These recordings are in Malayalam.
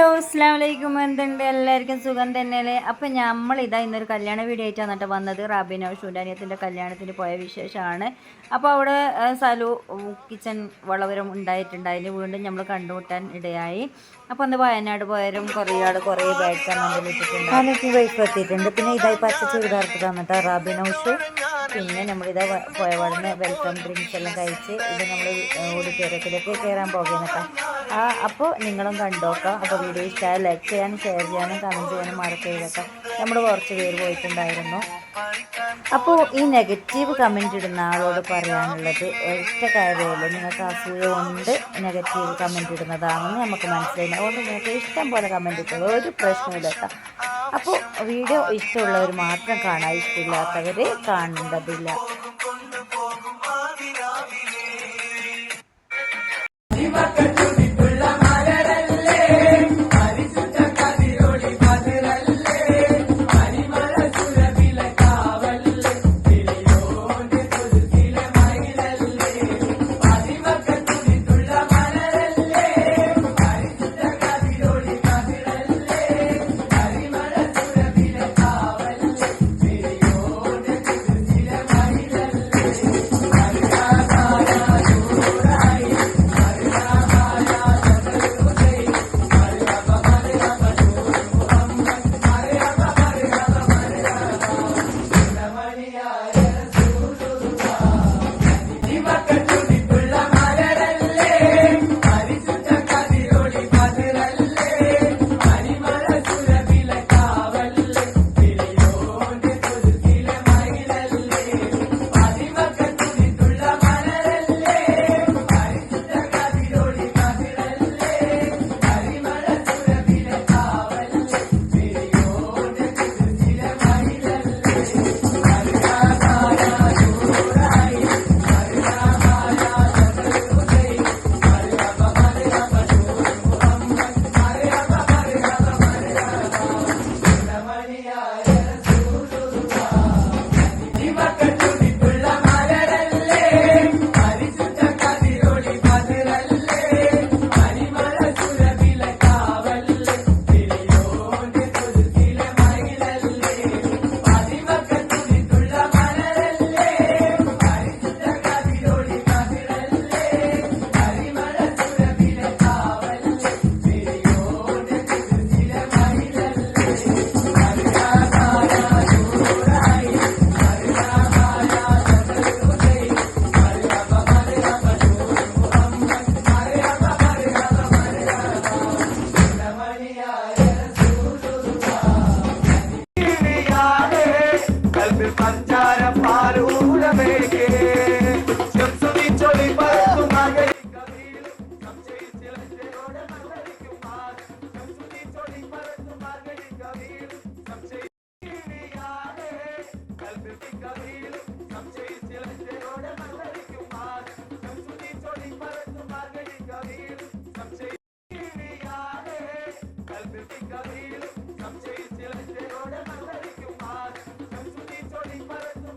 അസ്സാം വലൈക്കും എന്തുണ്ട്? എല്ലാവർക്കും സുഖം തന്നെയല്ലേ? അപ്പം നമ്മൾ ഇതാ ഇന്നൊരു കല്യാണ വീഡിയോ ആയിട്ടാണ് എന്നിട്ട് വന്നത്. റാബിനോ ഷൂഡാനിയത്തിന്റെ കല്യാണത്തിന് പോയ വിശേഷമാണ്. അപ്പോൾ അവിടെ സലു കിച്ചൺ വളവരം ഉണ്ടായിട്ടുണ്ട്. അതിന് വീണ്ടും നമ്മൾ കണ്ടുമുട്ടാൻ ഇടയായി. അപ്പോൾ അന്ന് വയനാട് പോയാലും കുറേ ആൾ കുറേ ബാഗ് വൈഫ് എത്തിയിട്ടുണ്ട്. പിന്നെ ഇതായി പച്ച ചുരിദാർക്ക് തന്നിട്ട് റാബിനോ ഷൂ പിന്നെ നമ്മളിതാ പോയ വെൽക്കം ഡ്രിങ്ക്സ് എല്ലാം കഴിച്ച് ഇത് നമ്മൾ ഓഡിറ്റോറിയത്തിലേക്ക് കയറാൻ പോകുന്നത് അപ്പോൾ നിങ്ങളും കണ്ടോക്കാം. അപ്പോൾ വീഡിയോ ഇഷ്ടമായ ലൈക്ക് ചെയ്യാനും ഷെയർ ചെയ്യാനും കമന്റ് ചെയ്യാനും മറക്കരുതൊക്കെ നമ്മൾ കുറച്ച് പേര് പോയിട്ടുണ്ടായിരുന്നു. അപ്പോൾ ഈ നെഗറ്റീവ് കമന്റ് ഇടുന്ന ആളോട് പറയാനുള്ളത് ഒറ്റ കാര്യമല്ല നിങ്ങൾക്ക് അസൂയ കൊണ്ട് നെഗറ്റീവ് കമന്റ് ഇടുന്നതാണെന്ന് നമുക്ക് മനസ്സിലായി അതുകൊണ്ട് നിങ്ങൾക്ക് ഇഷ്ടം പോലെ കമന്റ് ഇട്ടത് ഒരു പ്രശ്നമില്ല കേട്ടോ. അപ്പോൾ വീഡിയോ ഇഷ്ടമുള്ളവർ മാത്രം കാണാൻ ഇഷ്ടമില്ലാത്തവർ കാണേണ്ടതില്ല.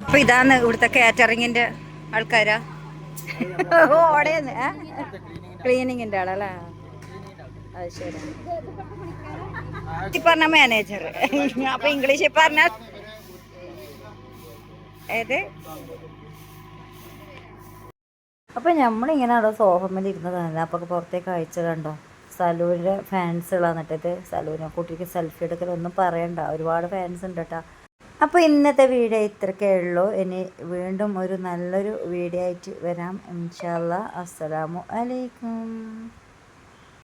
അപ്പോൾ ഇതാണ് ഇവിടുത്തെ കാറ്ററിങ്ങിന്റെ ആൾക്കാരാ. ഓടേന്ന്. ക്ലീനിങ്ങിന്റെ ആളല്ലേ അത് ശരി. പറഞ്ഞ മാനേജർ അപ്പൊ ഇംഗ്ലീഷിൽ പറഞ്ഞ ഏത്? അപ്പൊ നമ്മളിങ്ങനെ അവിടെ സോഫമ്മയിൽ ഇരുന്നതാണ് അപ്പൊ പുറത്തേക്ക് അയച്ചു കണ്ടോ സലൂരിന്റെ ഫാൻസുകൾ വന്നിട്ട് സലൂരിനെ കുട്ടിക്ക് സെൽഫി എടുക്കലൊന്നും പറയണ്ട. ഒരുപാട് ഫാൻസ് ഉണ്ട് കേട്ടോ അപ്പോൾ ഇന്നത്തെ വീഡിയോ ഇത്രക്കേ ഉള്ളൂ. ഇനി വീണ്ടും ഒരു നല്ലൊരു വീഡിയോ ആയിട്ട് വരാം. ഇൻഷാല്ല അസ്സലാമു അലൈക്കും.